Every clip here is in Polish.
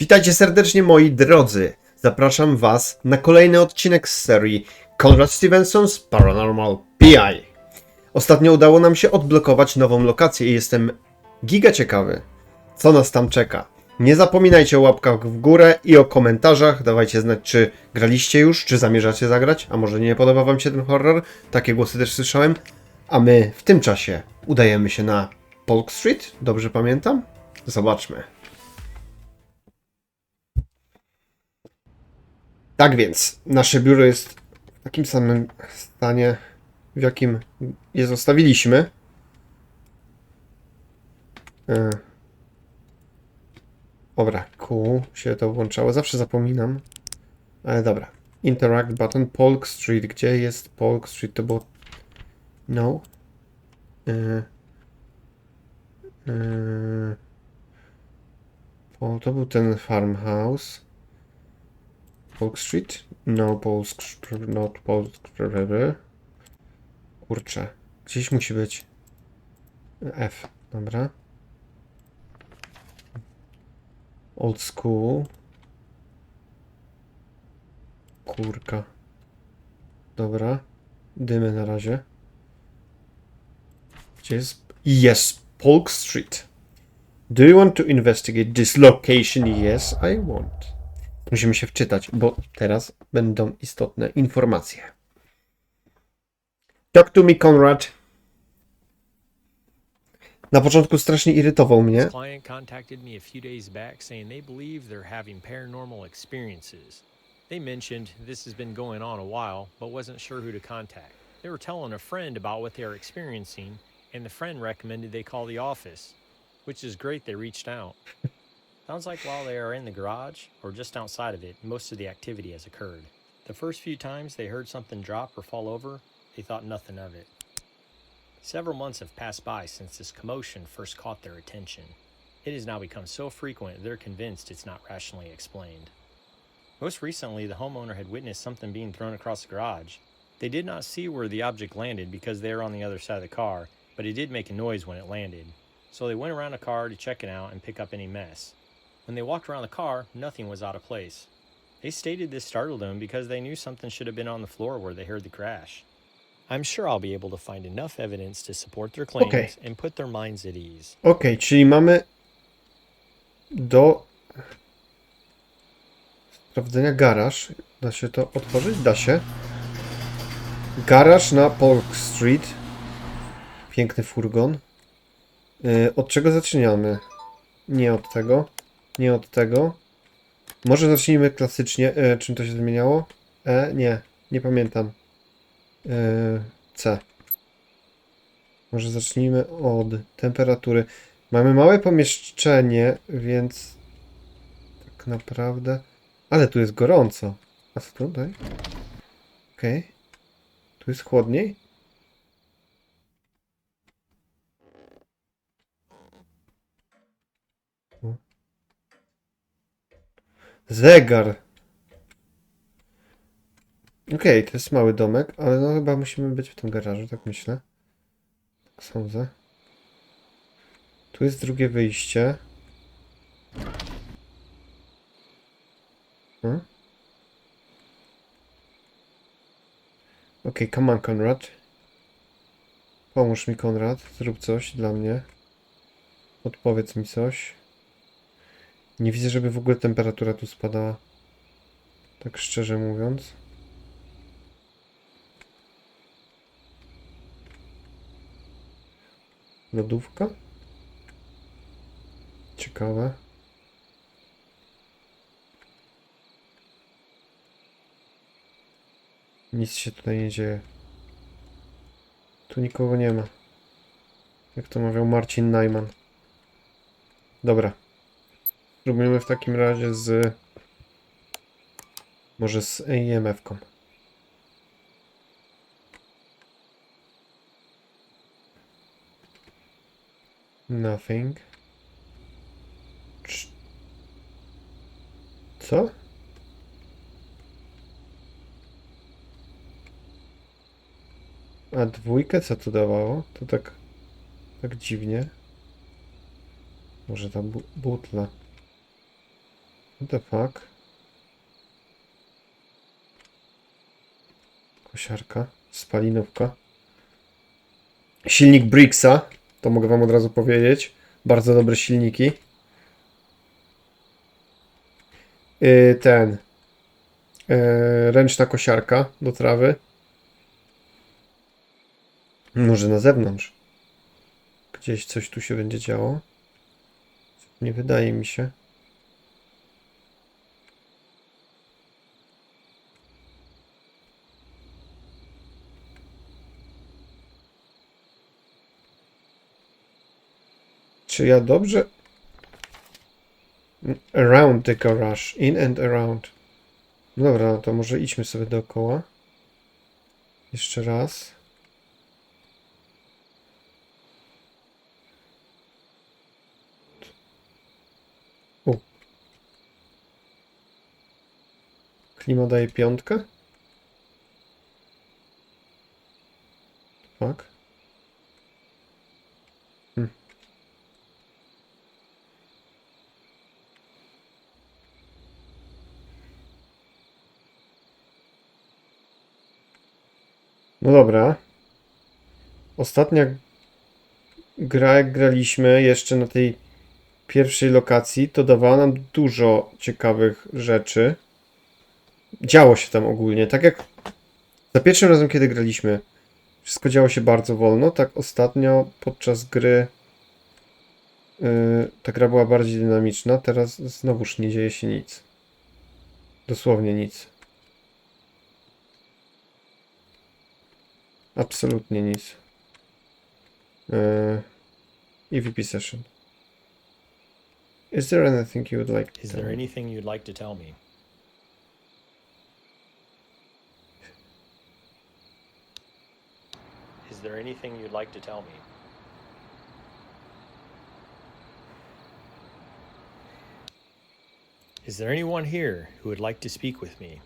Witajcie serdecznie moi drodzy. Zapraszam was na kolejny odcinek z serii Conrad Stevenson's Paranormal PI. Ostatnio udało nam się odblokować nową lokację i jestem giga ciekawy, co nas tam czeka. Nie zapominajcie o łapkach w górę i o komentarzach. Dawajcie znać, czy graliście już, czy zamierzacie zagrać, a może nie podoba wam się ten horror. Takie głosy też słyszałem. A my w tym czasie udajemy się na Polk Street, dobrze pamiętam? Zobaczmy. Tak więc, nasze biuro jest w takim samym stanie, w jakim je zostawiliśmy. E. Dobra, Q się to włączało. Zawsze zapominam. Ale dobra. Interact button. Polk Street. Gdzie jest Polk Street? To było... No. E. E. O, to był ten farmhouse. Polk Street? No, Polsk, not Polsk. Kurczę. Gdzieś musi być. F, dobra. Old school. Kurka. Dobra. Dymy na razie. Gdzie jest? Yes, Polk Street. Do you want to investigate this location? Yes, I want. Musimy się wczytać, bo teraz będą istotne informacje. Talk to me, Conrad. Na początku strasznie irytował mnie. client contacted me a few days back saying they believe they're having paranormal experiences. They mentioned this has been going on a while, but wasn't sure who to contact. They were telling a friend about what they are experiencing, and the friend recommended they call the office, which is great they reached out. Sounds like while they are in the garage or just outside of it, most of the activity has occurred. The first few times they heard something drop or fall over, they thought nothing of it. Several months have passed by since this commotion first caught their attention. It has now become so frequent they're convinced it's not rationally explained. Most recently, the homeowner had witnessed something being thrown across the garage. They did not see where the object landed because they were on the other side of the car, but it did make a noise when it landed. So they went around the car to check it out and pick up any mess. When they walked around the car, nothing was out of place. They stated this startled them because they knew something should have been on the floor where they heard the crash. I'm sure I'll be able to find enough evidence to support their claims Okay. and put their minds at ease. Okej, czyli mamy do sprawdzenia garaż. Da się to otworzyć? Da się. Garaż na Polk Street. Piękny furgon. Yy, od czego zaczynamy? Nie od tego. Nie od tego. Może zacznijmy klasycznie. Yy, czym to się zmieniało? E? Nie. Nie pamiętam. Yy, C. Może zacznijmy od temperatury. Mamy małe pomieszczenie, więc tak naprawdę. Ale tu jest gorąco. A co tutaj? Okej. Tu jest chłodniej? Zegar. Okej, to jest mały domek, ale no chyba musimy być w tym garażu, tak myślę. Sądzę. Tu jest drugie wyjście. Hmm? Okej, come on, Konrad. Pomóż mi, Konrad. Zrób coś dla mnie. Odpowiedz mi coś. Nie widzę, żeby w ogóle temperatura tu spadała. Tak szczerze mówiąc. Lodówka? Ciekawe. Nic się tutaj nie dzieje. Tu nikogo nie ma. Jak to mawiał Marcin Najman. Dobra. Spróbujemy w takim razie z... Może z EMF-ką. Nothing. Co? A dwójkę co to dawało? To tak... Tak dziwnie. Może ta bu butla. What the fuck? Kosiarka, spalinówka. Silnik Bricksa, to mogę wam od razu powiedzieć. Bardzo dobre silniki. Yy, ten. Yy, ręczna kosiarka do trawy. Może na zewnątrz. Gdzieś coś tu się będzie działo. Nie wydaje mi się. Czy ja dobrze? Around the garage. In and around. No Dobra, no to może idźmy sobie dookoła. Jeszcze raz. U. Klima daje piątkę? Tak. No dobra. Ostatnia gra, jak graliśmy jeszcze na tej pierwszej lokacji, to dawała nam dużo ciekawych rzeczy. Działo się tam ogólnie. Tak jak za pierwszym razem, kiedy graliśmy, wszystko działo się bardzo wolno, tak ostatnio podczas gry yy, ta gra była bardziej dynamiczna. Teraz znowuż nie dzieje się nic. Dosłownie nic. Absolutnie nic. Yy, EVP session. Is there anything you would like to Is tell there me? anything you'd like to tell me? Is there anything you'd like to tell me? Is there anyone here who would like to speak with me?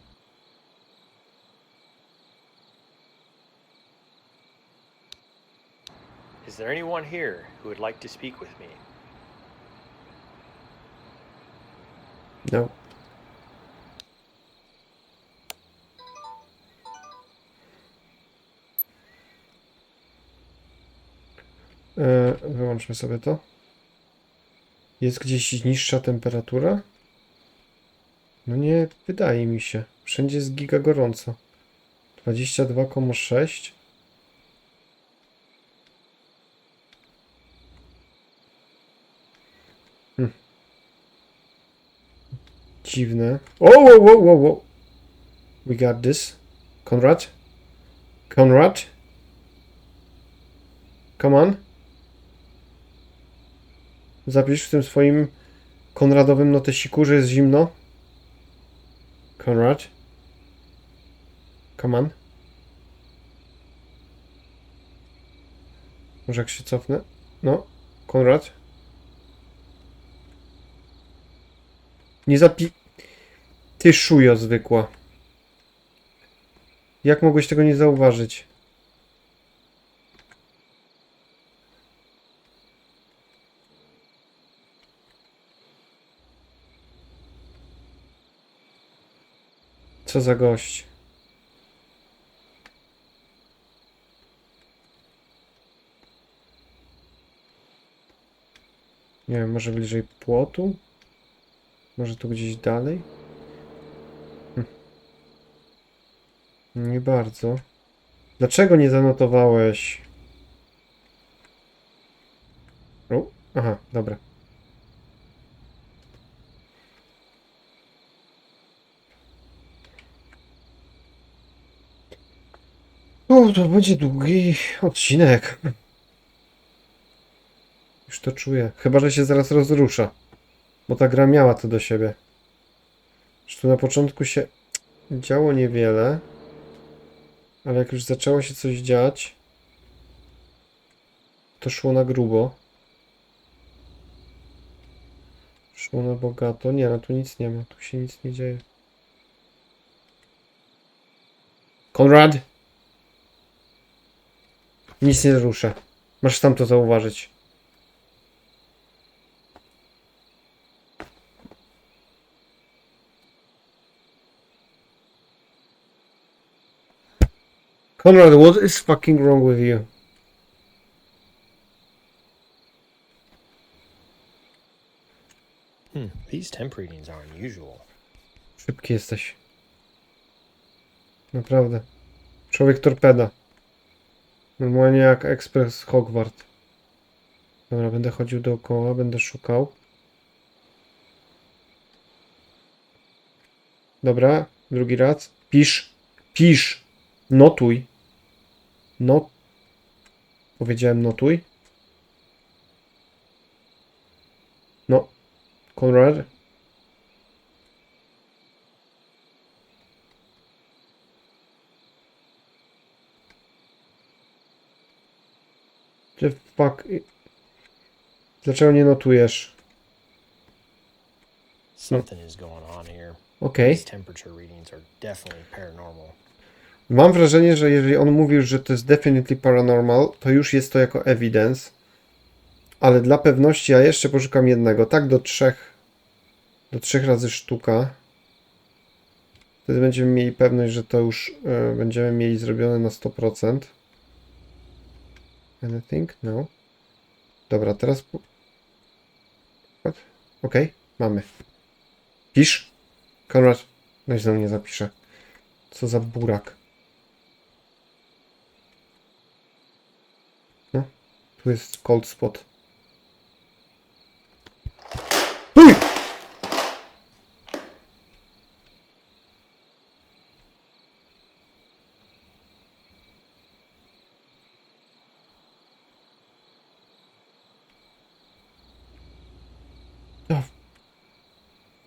Is there anyone here who would like to speak with me? No. E, wyłączmy sobie to. Jest gdzieś niższa temperatura? No nie wydaje mi się. Wszędzie jest giga gorąco. 22,6 Dziwne. Oh, whoa, whoa, whoa, whoa. We got this. Konrad? Konrad? Come on. Zapisz w tym swoim konradowym notesiku, że jest zimno. Konrad? Come on. Może jak się cofnę? No. Konrad? Nie zapi... Ty szujo zwykła. Jak mogłeś tego nie zauważyć? Co za gość. Nie wiem, może bliżej płotu? Może tu gdzieś dalej? Nie bardzo. Dlaczego nie zanotowałeś? O, aha, dobra. O, to będzie długi odcinek. Już to czuję. Chyba, że się zaraz rozrusza. Bo ta gra miała to do siebie. Że tu na początku się działo niewiele. Ale jak już zaczęło się coś dziać, to szło na grubo. Szło na bogato. Nie, no tu nic nie ma. Tu się nic nie dzieje. Konrad! Nic nie rusza. Masz tam to zauważyć. Conrad, what is fucking wrong with you? Hmm, these temp readings are unusual. Szybki jesteś. Naprawdę. Człowiek torpeda. Normalnie jak ekspres Hogwart. Dobra, będę chodził dookoła, będę szukał. Dobra, drugi raz. Pisz. Pisz. Notuj. Not. Powiedziałem notuj. No. Konrad. The fuck? Dlaczego nie notujesz? Something is going on here. Okej. These temperature readings are definitely paranormal. Mam wrażenie, że jeżeli on mówił, że to jest definitely paranormal, to już jest to jako evidence. Ale dla pewności ja jeszcze poszukam jednego. Tak do trzech. Do trzech razy sztuka. Wtedy będziemy mieli pewność, że to już e, będziemy mieli zrobione na 100%. Anything? No. Dobra, teraz... Okej, mamy. Pisz. Konrad. No źle nie zapiszę. Co za burak. No, tu jest cold spot. Uj!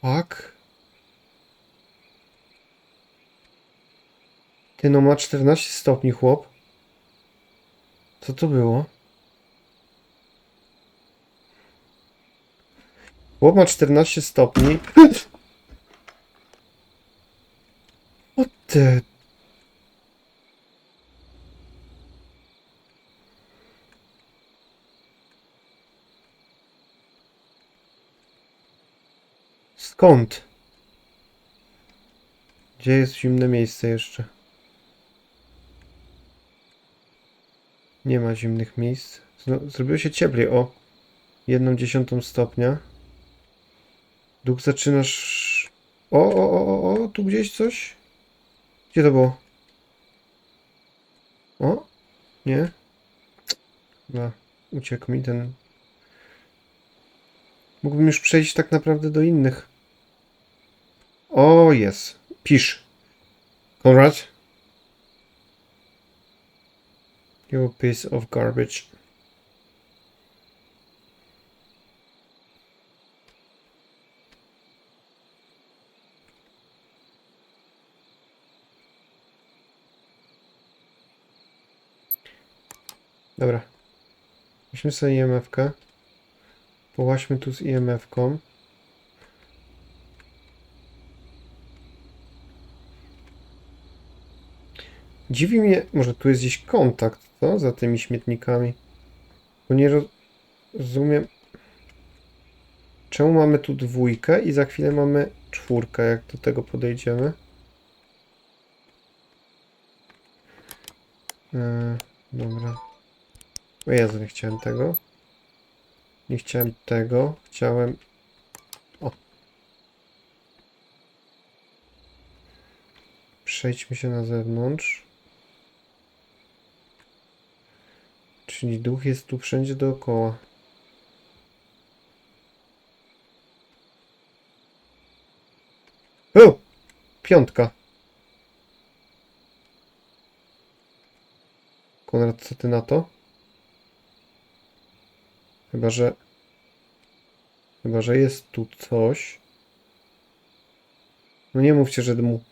Fuck? Ty no ma 14 stopni chłop. Co to było? Chłop ma 14 stopni. What the... Skąd? Gdzie jest zimne miejsce jeszcze? Nie ma zimnych miejsc. Zrobiło się cieplej o jedną dziesiątą stopnia. Duch zaczynasz... O, o, o, o, o, tu gdzieś coś? Gdzie to było? O, nie. Chyba uciekł mi ten... Mógłbym już przejść tak naprawdę do innych. O, jest. Pisz. Konrad? You piece of garbage. Dobra. Weźmy sobie IMF-kę. Połaśmy tu z IMF-ką. Dziwi mnie, może tu jest gdzieś kontakt, co? Za tymi śmietnikami. Bo nie roz- rozumiem. Czemu mamy tu dwójkę i za chwilę mamy czwórkę, jak do tego podejdziemy? Eee, dobra. O Jezu, nie chciałem tego. Nie chciałem tego. Chciałem... O. Przejdźmy się na zewnątrz. Czyli duch jest tu wszędzie dookoła. O! Piątka. Konrad, co ty na to? Chyba, że... Chyba, że jest tu coś. No nie mówcie, że dmu...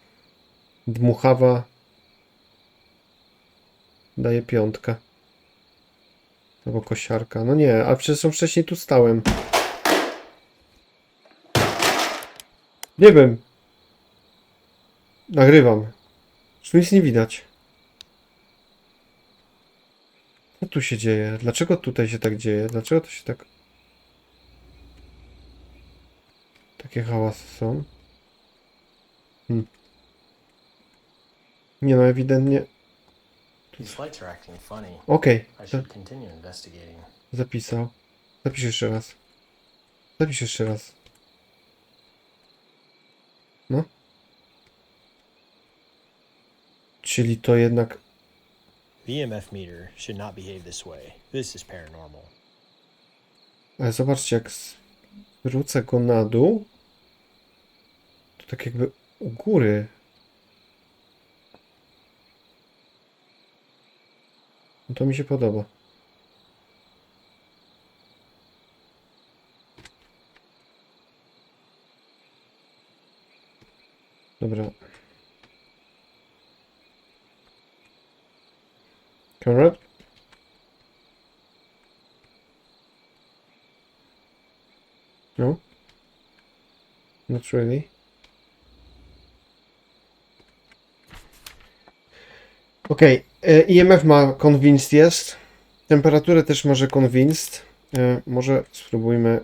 dmuchawa daje piątkę. Albo kosiarka. No nie, a przecież wcześniej tu stałem. Nie wiem. Nagrywam. Już nic nie widać. Co tu się dzieje? Dlaczego tutaj się tak dzieje? Dlaczego to się tak... Takie hałasy są. Hmm. Nie no, ewidentnie... Okej, investigating. zapisał. Zapisz jeszcze raz. Zapisz jeszcze raz. No. Czyli to jednak... EMF meter should not behave this way. This is paranormal. Ale zobaczcie, jak zwrócę go na dół, to tak jakby u góry. No to mi się podoba. Dobra. Konrad? No? Not really. Okej, e, IMF ma convinced jest. Temperaturę też może convinced. E, Może spróbujmy.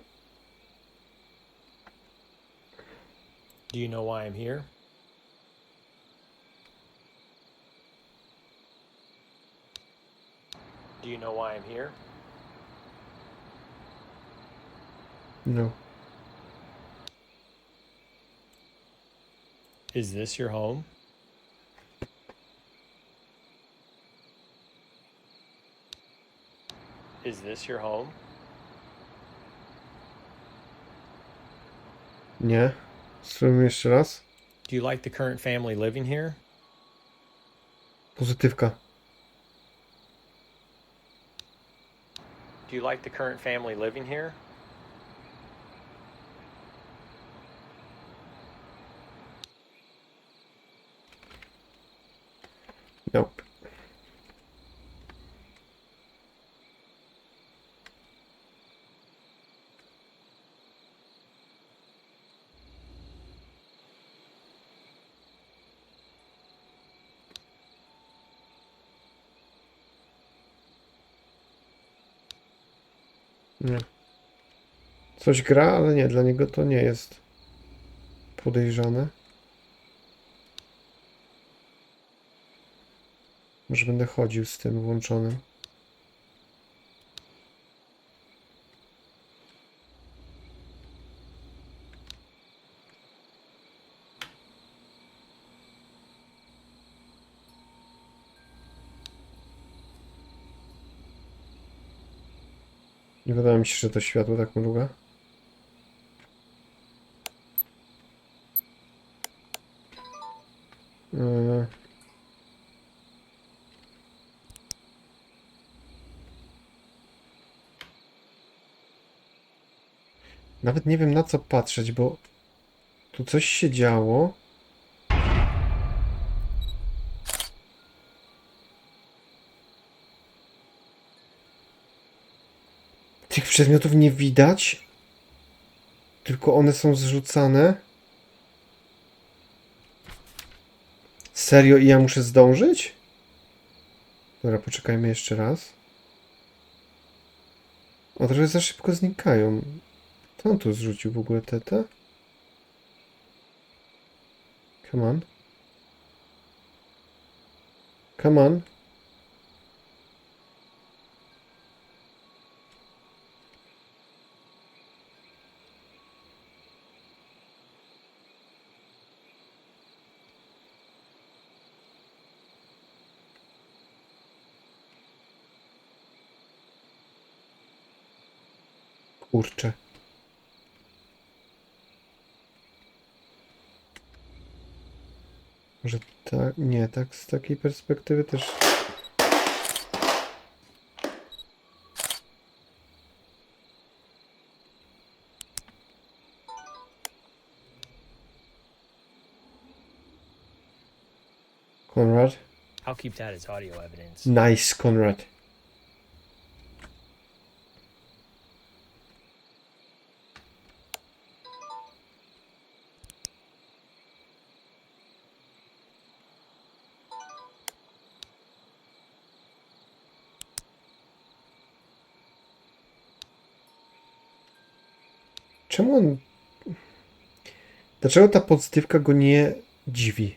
Do you know why I'm here? Do you know why I'm here? No. Is this your home? Is this your home? Nie. Spróbujmy jeszcze raz. Do you like the current family living here? Pozytywka. Do you like the current family living here? Nie. Coś gra, ale nie, dla niego to nie jest podejrzane. Może będę chodził z tym włączonym. Wydaje mi się, że to światło tak mruga. Yy. Nawet nie wiem na co patrzeć, bo tu coś się działo. Przedmiotów nie widać, tylko one są zrzucane. Serio i ja muszę zdążyć? Dobra, poczekajmy jeszcze raz. O, trochę za szybko znikają. To on tu zrzucił w ogóle tetę? Come on. Come on. Kurczę. Może tak, nie, tak z takiej perspektywy też. Konrad? I'll keep that as audio evidence. Nice, Konrad. Czemu on... Dlaczego ta pozytywka go nie dziwi?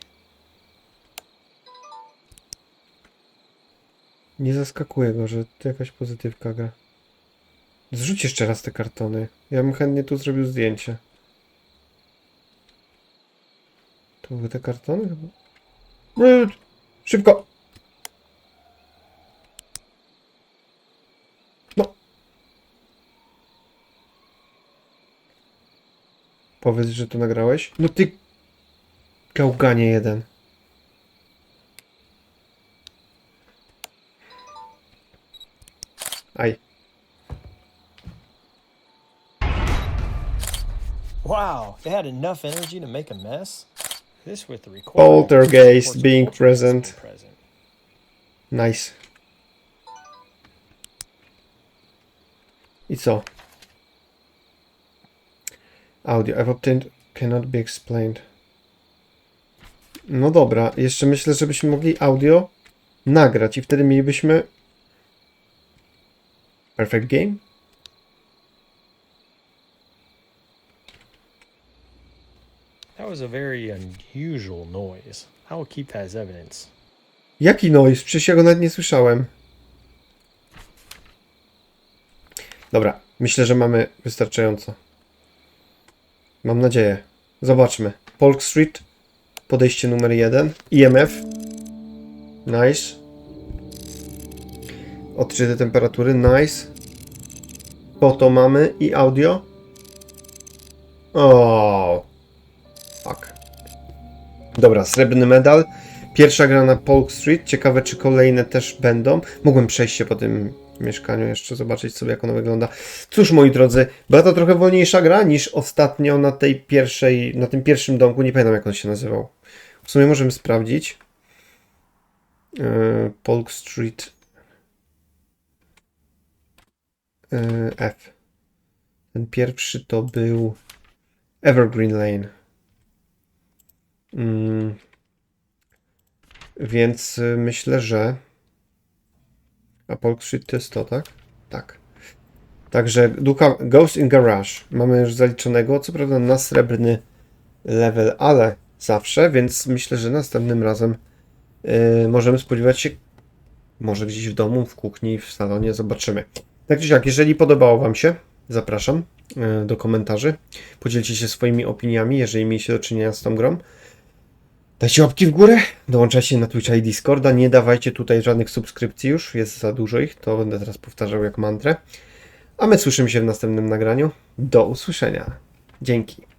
Nie zaskakuje go, że to jakaś pozytywka gra. Zrzuć jeszcze raz te kartony. Ja bym chętnie tu zrobił zdjęcie. To były te kartony chyba? Nie, Szybko! No. Powiedz, że to nagrałeś? No ty... Gałganie jeden. Aj. Wow, they had enough energy to make a mess? This with the recording. Poltergeist being present. present. Nice. I co? Audio I've obtained cannot be explained. No dobra, jeszcze myślę, żebyśmy mogli audio nagrać i wtedy mielibyśmy Perfect game? That was a very unusual noise. I will keep that as evidence. Jaki noise? Przecież ja go nawet nie słyszałem. Dobra, myślę, że mamy wystarczająco. Mam nadzieję. Zobaczmy. Polk Street, podejście numer jeden. IMF. Nice. Odczyty temperatury, nice. Foto mamy i audio. O. Fuck. Dobra, srebrny medal. Pierwsza gra na Polk Street. Ciekawe, czy kolejne też będą. Mogłem przejść się po tym mieszkaniu jeszcze, zobaczyć sobie, jak ono wygląda. Cóż, moi drodzy, była to trochę wolniejsza gra niż ostatnio na tej pierwszej, na tym pierwszym domku. Nie pamiętam, jak on się nazywał. W sumie możemy sprawdzić. Yy, Polk Street yy, F. Ten pierwszy to był Evergreen Lane. Mm. Więc y, myślę, że. A Polk Street to jest to, tak? Tak. Także Ducha Ghost in Garage mamy już zaliczonego, co prawda na srebrny level, ale zawsze, więc myślę, że następnym razem y, możemy spodziewać się może gdzieś w domu, w kuchni, w salonie, zobaczymy. Tak czy siak, jeżeli podobało Wam się, zapraszam y, do komentarzy. Podzielcie się swoimi opiniami, jeżeli mieliście do czynienia z tą grą. Dajcie łapki w górę, dołączajcie na Twitcha i Discorda, nie dawajcie tutaj żadnych subskrypcji już, jest za dużo ich, to będę teraz powtarzał jak mantrę. A my słyszymy się w następnym nagraniu. Do usłyszenia. Dzięki.